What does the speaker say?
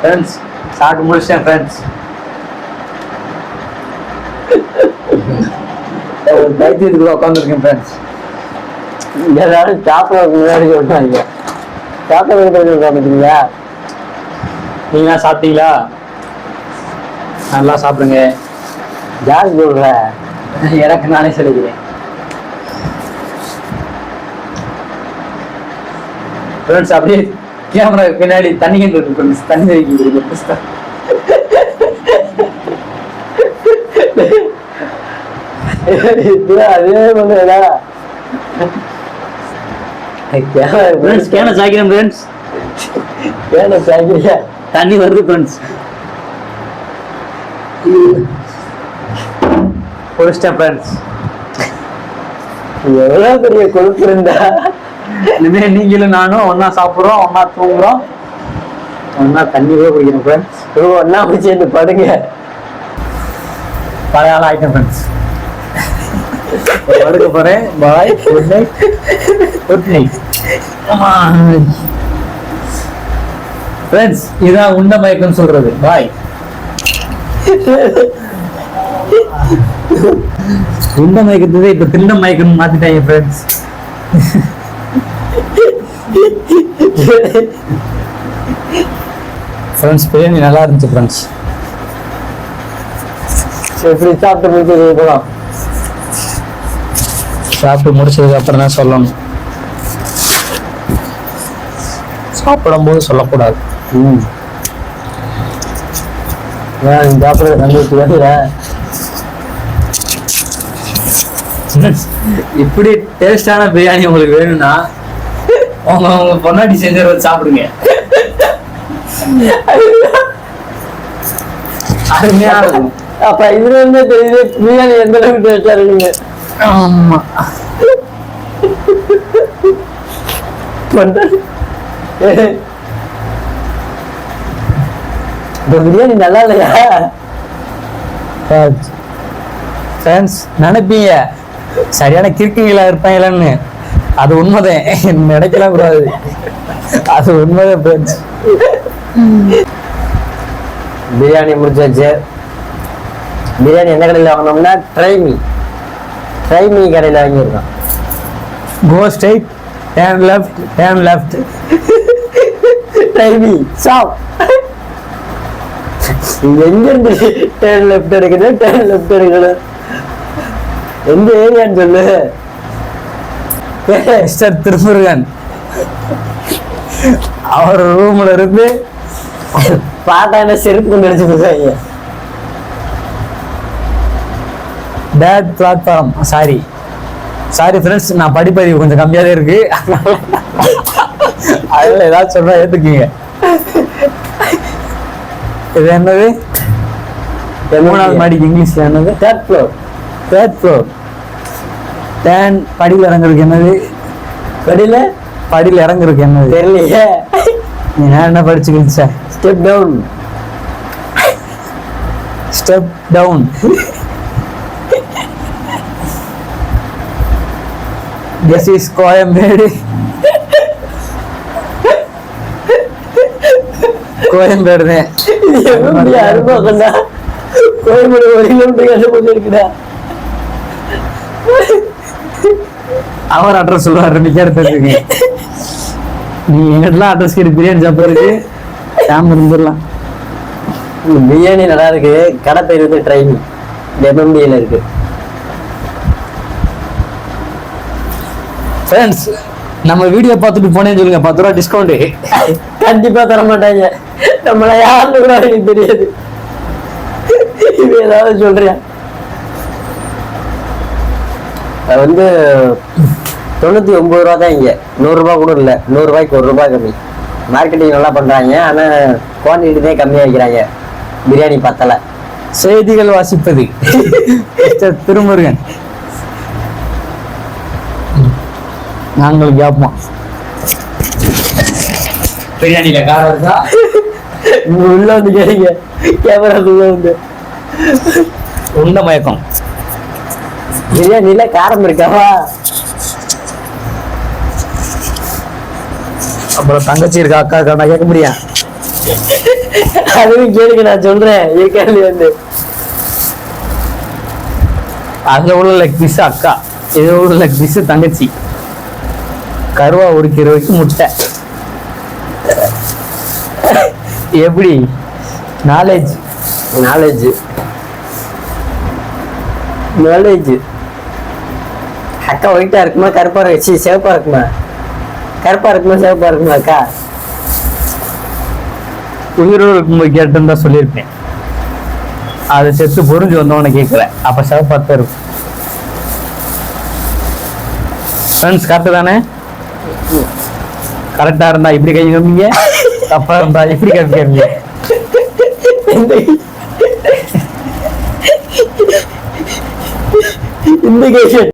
Friends சாப்பிட்டு முடிச்சிட்டேன் friends ஒரு பைத்தியத்துக்குள்ள உட்காந்துருக்கேன் ஃப்ரெண்ட்ஸ் எல்லாரும் சாப்பிட முன்னாடி சொல்றாங்க சாப்பிட உட்காந்துட்டீங்களா நீங்களா சாப்பிட்டீங்களா நல்லா சாப்பிடுங்க ஜாஸ் சொல்ற எனக்கு நானே சொல்லிக்கிறேன் ஃப்ரெண்ட்ஸ் அப்படியே கேமரா பின்னாடி தண்ணி கிண்டு இருக்கு ஃப்ரெண்ட்ஸ் தண்ணி தெரிவிக்க அதே பண்ணுறா ஃப்ரெண்ட்ஸ் கேன சாய்க்கிறேன் ஃப்ரெண்ட்ஸ் ஏன்னா சாய்க்கிறியா தண்ணி வருது ஃப்ரெண்ட்ஸ் குடிச்சிட்டேன் ஃப்ரெண்ட்ஸ் எவ்வளோ பெரிய கொழுப்பு இருந்தா? இனிமே நீங்களும் நானும் ஒன்னா சாப்பிடுறோம் ஒன்னா தூங்குறோம். ஒன்னா தண்ணி கூட குடிக்கணும் ஃப்ரெண்ட்ஸ் ஒன்னா போய் சேர்ந்து படுங்க. பழைய ஆள் ஆயிட்டேன் ஃப்ரெண்ட்ஸ் படுக்க போறேன். Bye good night good night friends இதான் உண்ட மயக்கம் சொல்றது. பாய் உண்ட மயக்கத்தை இப்ப திண்ட மயக்கம் மாத்திட்டாங்க ஃப்ரெண்ட்ஸ் ஃப்ரெண்ட்ஸ் பிரியாணி நல்லா இருந்துச்சு ஃப்ரெண்ட்ஸ் எப்படி சாப்பிட்டு முடிச்சது போலாம். சாப்பிட்டு முடிச்சதுக்கு அப்புறம் தான் சொல்லணும். சாப்பிடும்போது சொல்லக்கூடாது. ம். நான் சாப்பிட்றது சந்தோஷம் வேற இப்படி டேஸ்டான பிரியாணி உங்களுக்கு வேணும்னா உங்க உங்க பொன்னாடி செஞ்சு வச்சு சாப்பிடுங்க. அருமையா இருக்கும். அப்ப இதுல இருந்தே தெரியுது பிரியாணி எந்த அளவுக்கு டேஸ்டா இருக்குங்க ஆமா. இந்த பிரியாணி நல்லா இல்லையா? ஃப்ரெண்ட்ஸ் நினைப்பீங்க. சரியான கிறுக்கிங்களா இருப்பாங்களான்னு. அது உண்மைதான். நினைக்கலாம் கூடாது. அது உண்மைதான் ஃப்ரெண்ட்ஸ் பிரியாணி முடிச்சாச்சு. பிரியாணி எந்த கடையில் வாங்கினோம்னா ட்ரைமி ட்ரைமி கடையில் வாங்கியிருக்கோம். Go straight then left then left ட்ரைமி சாப் எங்க இருந்து டேன் லெஃப்ட் எடுக்கணும் டேன் லெஃப்ட் எடுக்கணும். எந்த ஏரியான்னு சொல்லு. மிஸ்டர் திருமுருகன். அவர் ரூம்ல இருந்து பாட்டா என்ன செருப்பு கொண்டு அடிச்சு போயிருக்காங்க bad platform sorry sorry friends நான் படிப்பறிவு கொஞ்சம் கம்மியாவே இருக்கு. அதில் ஏதாவது சொல்றா ஏத்துக்குங்க. இது என்னது? மூணாவது மாடிக்கு இங்கிலீஷ்ல என்னது? Third floor third floor then படியில் இறங்குறதுக்கு என்னது? கடையில் படியில் இறங்குறதுக்கு என்னது? தெரியலையே. நீ நான் என்ன படிச்சுக்கிட்டு sir step down step down this is Koyambedu Koyambedu தான் கோயம்பேடு ஒரு கிலோமீட்டர் கஷ்டப்பட்டு இருக்குடா அவர் அட்ரஸ் சொல்லுவாரு நீ கேட்டுருக்கு நீ எங்கிட்டலாம் அட்ரஸ் கேட்டு பிரியாணி சாப்பிட்றதுக்கு சாம இருந்துடலாம். பிரியாணி நல்லா இருக்கு. கடை பேர் வந்து ட்ரைனி எம்எம்பியில் இருக்கு. ஃப்ரெண்ட்ஸ் நம்ம வீடியோ பார்த்துட்டு போனேன்னு சொல்லுங்க. பத்து ரூபா டிஸ்கவுண்ட் கண்டிப்பா தர மாட்டாங்க. நம்மள யாருன்னு கூட எனக்கு தெரியாது. இது ஏதாவது சொல்றியா அது வந்து தொண்ணூத்தி ஒன்பது ரூபா தான் இங்க. நூறு ரூபாய் கூட இல்ல. நூறு ரூபாய்க்கு ஒரு ரூபாய் கம்மி. மார்க்கெட்டிங் நல்லா பண்றாங்க. ஆனா குவான்டிட்டி தான் கம்மியா வைக்கிறாங்க. பிரியாணி பத்தல. செய்திகள் வாசிப்பது. திருமுருகன். நாங்கள் கேட்போம் பிரியாணியில காரம் இருக்கா? உள்ள வந்து கேளுங்க. கேமரா உள்ள வந்து. உண்ட மயக்கம். பிரியாணில காரம் இருக்காவா? அப்புறம் தங்கச்சி இருக்கா அக்கா இருக்கா நான் கேட்க முடியும் அதுவும் கேளுங்க நான் சொல்றேன். கேள்வி வந்து. அதுல உள்ள லெக் பீஸ் அக்கா இதுல உள்ள லெக் பீஸ் தங்கச்சி. கருவா உரிக்கிற வரைக்கும் முட்டை. எப்படி? நாலேஜ் நாலேஜ் நாலேஜ் அக்கா ஒயிட்டா இருக்குமா கருப்பா இருக்கு? சீ, சிவப்பா இருக்குமா? கருப்பா இருக்குமா சிவப்பா இருக்குமா அக்கா? உயிரோடு இருக்கும்போது கேட்டிருந்தா சொல்லியிருப்பேன். அது செத்து பொறிஞ்சு வந்தவன கேட்கல. அப்ப சிவப்பாத்தான் இருக்கும். ஃப்ரெண்ட்ஸ் கரெக்டு தானே? கரெக்டா இருந்தா இப்படி கை காமிங்க. தப்பா இருந்தா இப்படி கை இந்த இந்த கேஷன்